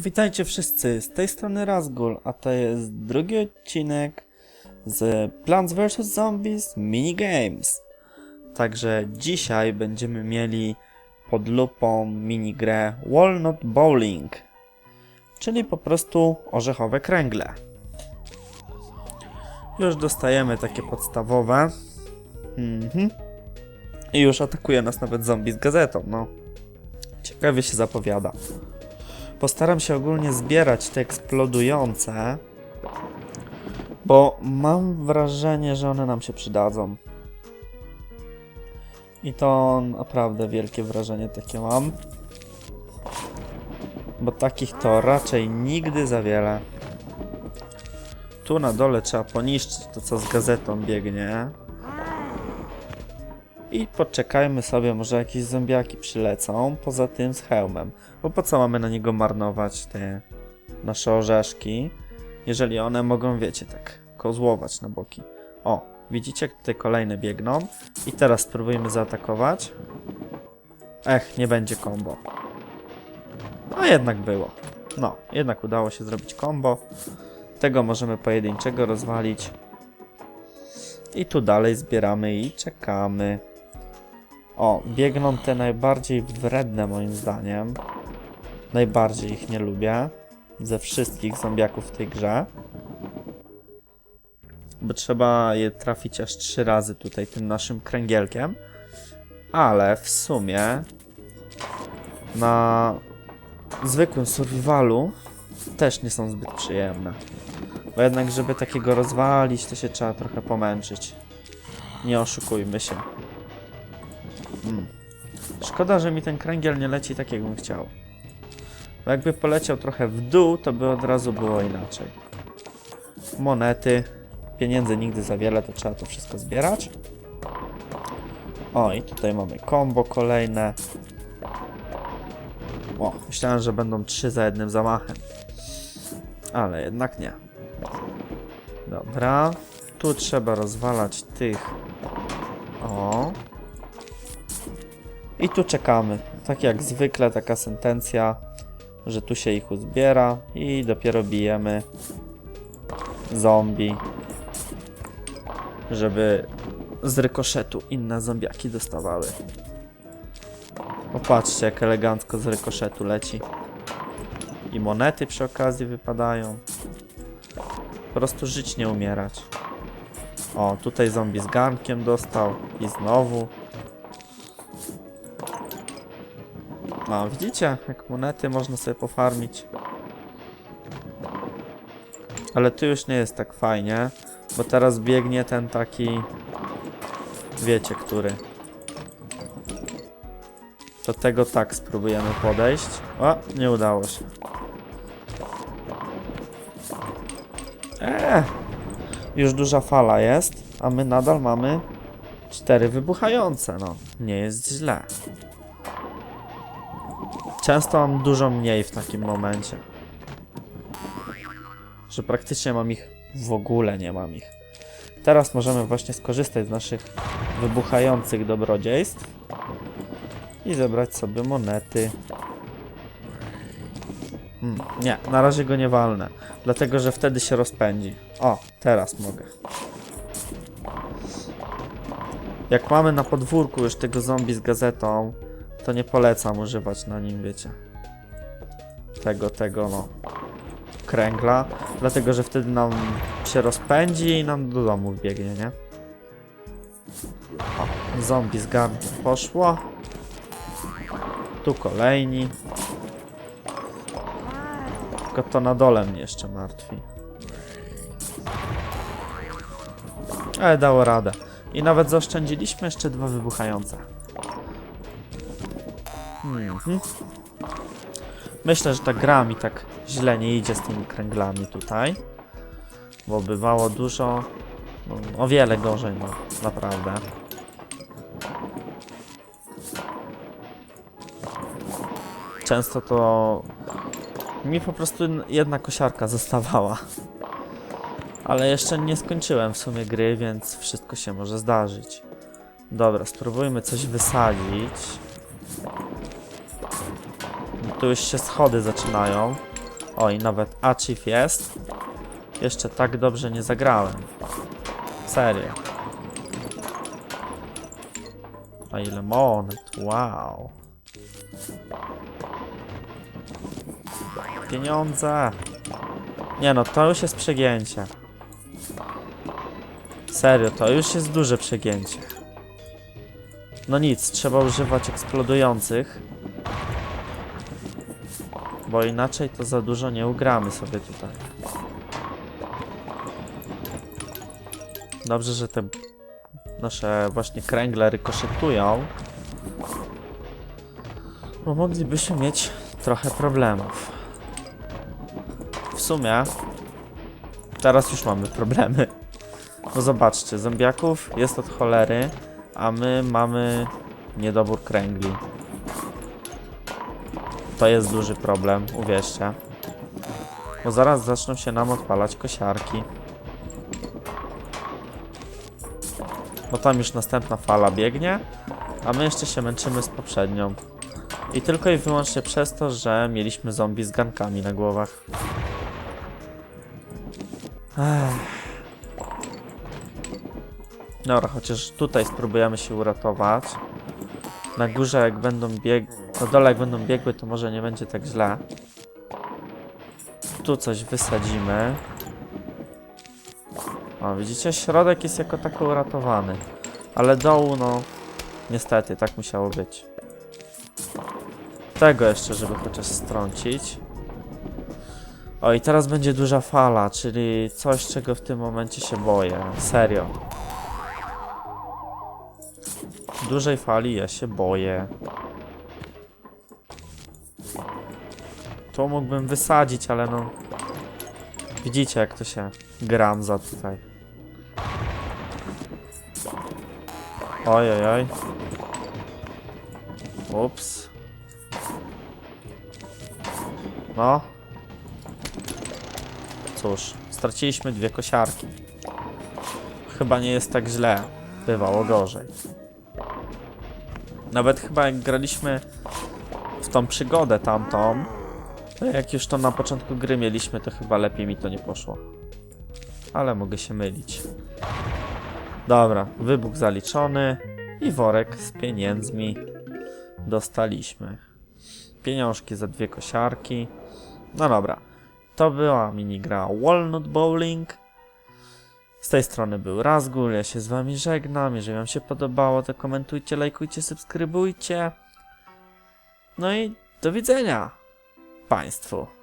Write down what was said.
Witajcie wszyscy, z tej strony Razgul, a to jest drugi odcinek z Plants vs. Zombies Minigames. Także dzisiaj będziemy mieli pod lupą minigrę Walnut Bowling, czyli po prostu orzechowe kręgle. Już dostajemy takie podstawowe. Mhm. I już atakuje nas nawet zombie z gazetą, no. Ciekawie się zapowiada. Postaram się ogólnie zbierać te eksplodujące, bo mam wrażenie, że one nam się przydadzą. I to naprawdę wielkie wrażenie takie mam. Bo takich to raczej nigdy za wiele. Tu na dole trzeba poniszczyć to, co z gazetą biegnie. I poczekajmy sobie, może jakieś zombiaki przylecą, poza tym z hełmem. Bo po co mamy na niego marnować te nasze orzeszki, jeżeli one mogą, wiecie, tak kozłować na boki. O, widzicie, jak tutaj kolejne biegną. I teraz spróbujmy zaatakować. Ech, nie będzie combo. A jednak było. No, jednak udało się zrobić combo. Tego możemy pojedynczego rozwalić. I tu dalej zbieramy i czekamy. O, biegną te najbardziej wredne moim zdaniem. Najbardziej ich nie lubię. Ze wszystkich zombiaków w tej grze. Bo trzeba je trafić aż trzy razy tutaj tym naszym kręgielkiem. Ale w sumie na zwykłym survivalu też nie są zbyt przyjemne. Bo jednak, żeby takiego rozwalić, to się trzeba trochę pomęczyć. Nie oszukujmy się. Szkoda, że mi ten kręgiel nie leci tak, jakbym chciał. Bo jakby poleciał trochę w dół, to by od razu było inaczej. Monety. Pieniędzy nigdy za wiele, to trzeba to wszystko zbierać. O, i tutaj mamy combo kolejne. O, myślałem, że będą trzy za jednym zamachem. Ale jednak nie. Dobra. Tu trzeba rozwalać tych. O. I tu czekamy. Tak jak zwykle, taka sentencja, że tu się ich uzbiera i dopiero bijemy zombie, żeby z rykoszetu inne zombiaki dostawały. Popatrzcie, jak elegancko z rykoszetu leci. I monety przy okazji wypadają. Po prostu żyć, nie umierać. O, tutaj zombie z garnkiem dostał i znowu. No, widzicie, jak monety można sobie pofarmić. Ale tu już nie jest tak fajnie, bo teraz biegnie ten taki... Wiecie, który. Do tego tak spróbujemy podejść. O, nie udało się. Eee, już duża fala jest, a my nadal mamy cztery wybuchające, no. Nie jest źle. Często mam dużo mniej w takim momencie. Że praktycznie mam ich w ogóle nie mam ich. Teraz możemy właśnie skorzystać z naszych wybuchających dobrodziejstw i zebrać sobie monety. Hmm, nie, na razie go nie walnę, dlatego że wtedy się rozpędzi. O, teraz mogę. Jak mamy na podwórku już tego zombie z gazetą, to nie polecam używać na nim, wiecie. Tego, tego, no. Kręgla, dlatego że wtedy nam się rozpędzi i nam do domu biegnie, nie? O, zombie z garnkiem poszło. Tu kolejni. Tylko to na dole mnie jeszcze martwi. Ale dało radę. I nawet zaoszczędziliśmy jeszcze dwa wybuchające. Mhm. Myślę, że ta gra mi tak źle nie idzie z tymi kręglami tutaj. Bo bywało dużo, no, o wiele gorzej, no naprawdę. Często to mi po prostu jedna kosiarka zostawała. Ale jeszcze nie skończyłem w sumie gry, więc wszystko się może zdarzyć. Dobra, spróbujmy coś wysadzić. Tu już się schody zaczynają. Oj, nawet Achieve jest. Jeszcze tak dobrze nie zagrałem. Serio. A ile monet, wow. Pieniądze. Nie no, to już jest przegięcie. Serio, to już jest duże przegięcie. No nic, trzeba używać eksplodujących. Bo inaczej to za dużo nie ugramy sobie tutaj. Dobrze, że te nasze właśnie kręgle rykoszetują. Bo moglibyśmy mieć trochę problemów. W sumie teraz już mamy problemy. Bo zobaczcie, zombiaków jest od cholery, a my mamy niedobór kręgli. To jest duży problem, uwierzcie. Bo zaraz zaczną się nam odpalać kosiarki. Bo tam już następna fala biegnie, a my jeszcze się męczymy z poprzednią. I tylko i wyłącznie przez to, że mieliśmy zombie z gankami na głowach. Ech. Dobra, chociaż tutaj spróbujemy się uratować. Na górze jak będą bieg... Na dole jak będą biegły, to może nie będzie tak źle. Tu coś wysadzimy. O, widzicie? Środek jest jako tako uratowany. Ale dołu, no... Niestety, tak musiało być. Tego jeszcze, żeby chociaż strącić. O, i teraz będzie duża fala, czyli coś, czego w tym momencie się boję. Serio. Dużej fali ja się boję. To mógłbym wysadzić, ale no... Widzicie, jak to się gramza tutaj. Oj, oj, oj. Ups. No. Cóż, straciliśmy dwie kosiarki. Chyba nie jest tak źle. Bywało gorzej. Nawet chyba jak graliśmy w tą przygodę tamtą, to jak już to na początku gry mieliśmy, to chyba lepiej mi to nie poszło. Ale mogę się mylić. Dobra, wybuch zaliczony i worek z pieniędzmi dostaliśmy. Pieniążki za dwie kosiarki. No dobra, to była minigra Walnut Bowling. Z tej strony był Razgul, ja się z wami żegnam. Jeżeli wam się podobało, to komentujcie, lajkujcie, subskrybujcie. No i do widzenia Państwu.